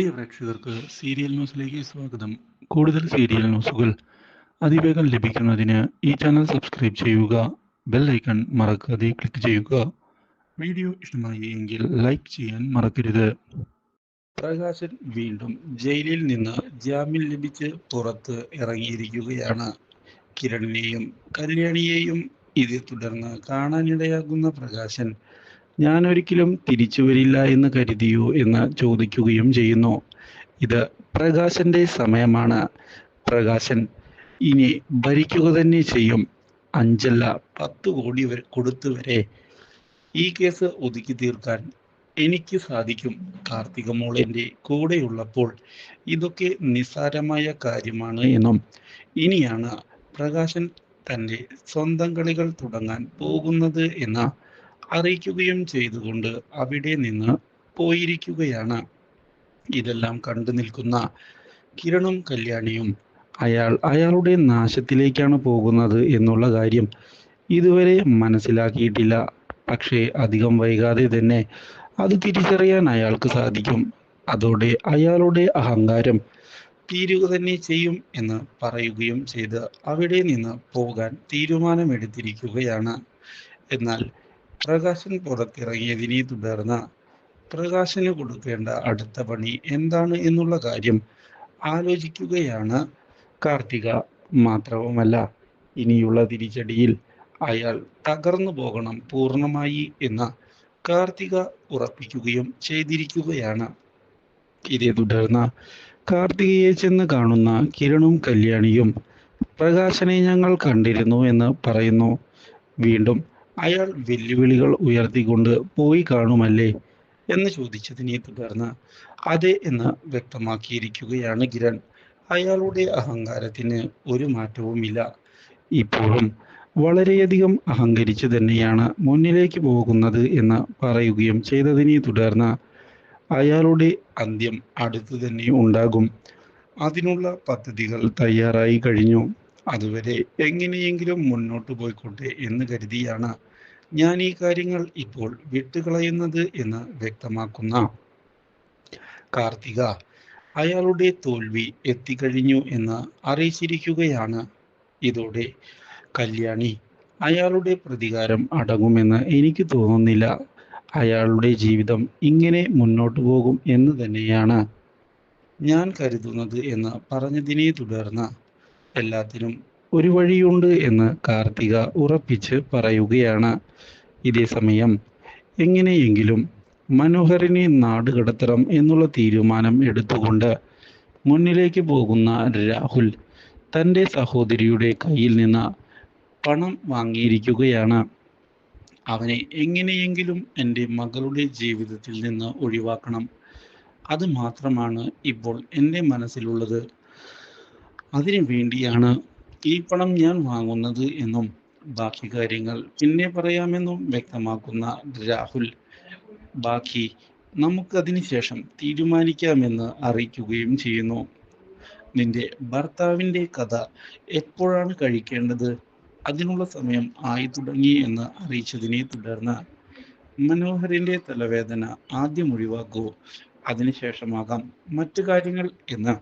പ്രിയ പ്രേക്ഷകർക്ക് സീരിയൽ ന്യൂസിലേക്ക് സ്വാഗതം. കൂടുതൽ സീരിയൽ ന്യൂസുകൾ അതിവേഗം ലഭിക്കുന്നതിന് ഈ ചാനൽ സബ്സ്ക്രൈബ് ചെയ്യുക ബെൽ ഐക്കൺ മറക്കാതെ ക്ലിക്ക് ചെയ്യുക. വീഡിയോ ഇഷ്ടമായി എങ്കിൽ ലൈക്ക് ചെയ്യാൻ മറക്കരുത്. പ്രകാശൻ വീണ്ടും ജയിലിൽ നിന്ന് ജാമ്യം ലഭിച്ച് പുറത്ത് ഇറങ്ങിയിരിക്കുകയാണ്. കിരണിനെയും കല്യാണിയെയും ഇതേ തുടർന്ന് കാണാനിടയാകുന്ന പ്രകാശൻ ഞാൻ ഒരിക്കലും തിരിച്ചു വരില്ല എന്ന് കരുതിയോ എന്ന് ചോദിക്കുകയും ചെയ്യുന്നു. ഇത് പ്രകാശന്റെ സമയമാണ്. പ്രകാശൻ ഇനി ഭരിക്കുക തന്നെ ചെയ്യും. അഞ്ചല്ല പത്ത് കോടി വരെ കൊടുത്തു വരെ ഈ കേസ് ഒതുക്കി തീർക്കാൻ എനിക്ക് സാധിക്കും. കാർത്തിക മോളെന്റെ കൂടെയുള്ളപ്പോൾ ഇതൊക്കെ നിസ്സാരമായ കാര്യമാണ് എന്നും ഇനിയാണ് പ്രകാശൻ തന്റെ സ്വന്തം കളികൾ തുടങ്ങാൻ പോകുന്നത് എന്ന അറിയിക്കുകയും ചെയ്തുകൊണ്ട് അവിടെ നിന്ന് പോയിരിക്കുകയാണ്. ഇതെല്ലാം കണ്ടു നിൽക്കുന്ന കിരണും കല്യാണിയും അയാൾ അയാളുടെ നാശത്തിലേക്കാണ് പോകുന്നത് എന്നുള്ള കാര്യം ഇതുവരെ മനസ്സിലാക്കിയിട്ടില്ല. പക്ഷേ അധികം വൈകാതെ തന്നെ അത് തിരിച്ചറിയാൻ അയാൾക്ക് സാധിക്കും. അതോടെ അയാളുടെ അഹങ്കാരം തീരുക തന്നെ ചെയ്യും എന്ന് പറയുകയും ചെയ്ത് അവിടെ നിന്ന് പോകാൻ തീരുമാനമെടുത്തിരിക്കുകയാണ്. എന്നാൽ പ്രകാശൻ പുറത്തിറങ്ങിയതിനെ തുടർന്ന് പ്രകാശന് കൊടുക്കേണ്ട അടുത്ത പണി എന്താണ് എന്നുള്ള കാര്യം ആലോചിക്കുകയാണ് കാർത്തിക മാത്രവുമല്ല. ഇനിയുള്ള തിരിച്ചടിയിൽ അയാൾ തകർന്നു പോകണം പൂർണമായി എന്ന് കാർത്തിക ഉറപ്പിക്കുകയും ചെയ്തിരിക്കുകയാണ്. ഇതേ തുടർന്ന് കാർത്തികയെ ചെന്ന് കാണുന്ന കിരണും കല്യാണിയും പ്രകാശനെ ഞങ്ങൾ കണ്ടിരുന്നു എന്ന് പറയുന്നു. വീണ്ടും അയാൾ വെല്ലുവിളികൾ ഉയർത്തിക്കൊണ്ട് പോയി കാണുമല്ലേ എന്ന് ചോദിച്ചതിനെ തുടർന്ന് അതെ എന്ന് വ്യക്തമാക്കിയിരിക്കുകയാണ് കിരൺ. അയാളുടെ അഹങ്കാരത്തിന് ഒരു മാറ്റവുമില്ല. ഇപ്പോഴും വളരെയധികം അഹങ്കരിച്ചു തന്നെയാണ് മുന്നിലേക്ക് പോകുന്നത് എന്ന് പറയുകയും ചെയ്തതിനെ തുടർന്ന് അയാളുടെ അന്ത്യം അടുത്തു തന്നെ ഉണ്ടാകും. അതിനുള്ള പദ്ധതികൾ തയ്യാറായി കഴിഞ്ഞു. അതുവരെ എങ്ങനെയെങ്കിലും മുന്നോട്ട് പോയിക്കോട്ടെ എന്ന് കരുതിയാണ് ഞാൻ ഈ കാര്യങ്ങൾ ഇപ്പോൾ വിട്ടുകളയുന്നത് എന്ന് വ്യക്തമാക്കുന്ന കാർത്തിക അയാളുടെ തോൽവി എത്തിക്കഴിഞ്ഞു എന്ന് അറിയിച്ചിരിക്കുകയാണ് ഇതോടെ കല്യാണി. അയാളുടെ പ്രതികാരം അടങ്ങുമെന്ന് എനിക്ക് തോന്നുന്നില്ല. അയാളുടെ ജീവിതം ഇങ്ങനെ മുന്നോട്ടു പോകും എന്ന് തന്നെയാണ് ഞാൻ കരുതുന്നത് എന്ന് പറഞ്ഞതിനെ തുടർന്ന് എല്ലാത്തിനും ഒരു വഴിയുണ്ട് എന്ന് കാർത്തിക ഉറപ്പിച്ച് പറയുകയാണ്. ഇതേ സമയം എങ്ങനെയെങ്കിലും മനോഹറിനെ നാട് കടത്തണം എന്നുള്ള തീരുമാനം എടുത്തുകൊണ്ട് മുന്നിലേക്ക് പോകുന്ന രാഹുൽ തന്റെ സഹോദരിയുടെ കയ്യിൽ നിന്ന് പണം വാങ്ങിയിരിക്കുകയാണ്. അവനെ എങ്ങനെയെങ്കിലും എന്റെ മകളുടെ ജീവിതത്തിൽ നിന്ന് ഒഴിവാക്കണം. അത് മാത്രമാണ് ഇപ്പോൾ എന്റെ മനസ്സിലുള്ളത്. അതിനു വേണ്ടിയാണ് ഈ പണം ഞാൻ വാങ്ങുന്നത് എന്നും ബാക്കി കാര്യങ്ങൾ പിന്നെ പറയാമെന്നും വ്യക്തമാക്കുന്ന രാഹുൽ. ബാക്കി നമുക്കതിനുശേഷം തീരുമാനിക്കാമെന്ന് അറിയിക്കുകയും ചെയ്യുന്നു. നിന്റെ ഭർത്താവിന്റെ കഥ എപ്പോഴാണ് കഴിക്കേണ്ടത്? അതിനുള്ള സമയം ആയി തുടങ്ങി എന്ന് അറിയിച്ചതിനെ തുടർന്ന് മനോഹരിന്റെ തലവേദന ആദ്യം ഒഴിവാക്കൂ. അതിനുശേഷമാകാം മറ്റു കാര്യങ്ങൾ എന്ന്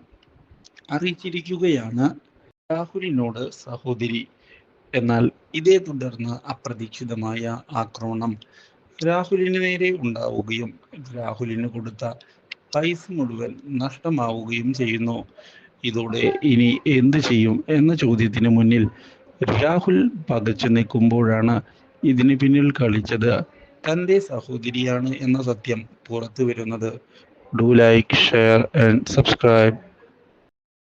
അറിയിച്ചിരിക്കുകയാണ് രാഹുലിനോട് സഹോദരി എന്നാൽ ഇതേ തുടർന്ന് അപ്രതീക്ഷിതമായ ആക്രമണം രാഹുലിന് നേരെ ഉണ്ടാവുകയും രാഹുലിന് കൊടുത്ത പൈസ മുഴുവൻ നഷ്ടമാവുകയും ചെയ്യുന്നു. ഇതോടെ ഇനി എന്ത് ചെയ്യും എന്ന ചോദ്യത്തിന് മുന്നിൽ രാഹുൽ പകച്ചു നിൽക്കുമ്പോഴാണ് ഇതിന് പിന്നിൽ കളിച്ചത് തന്റെ സഹോദരിയാണ് എന്ന സത്യം പുറത്തു വരുന്നത് do like share and subscribe.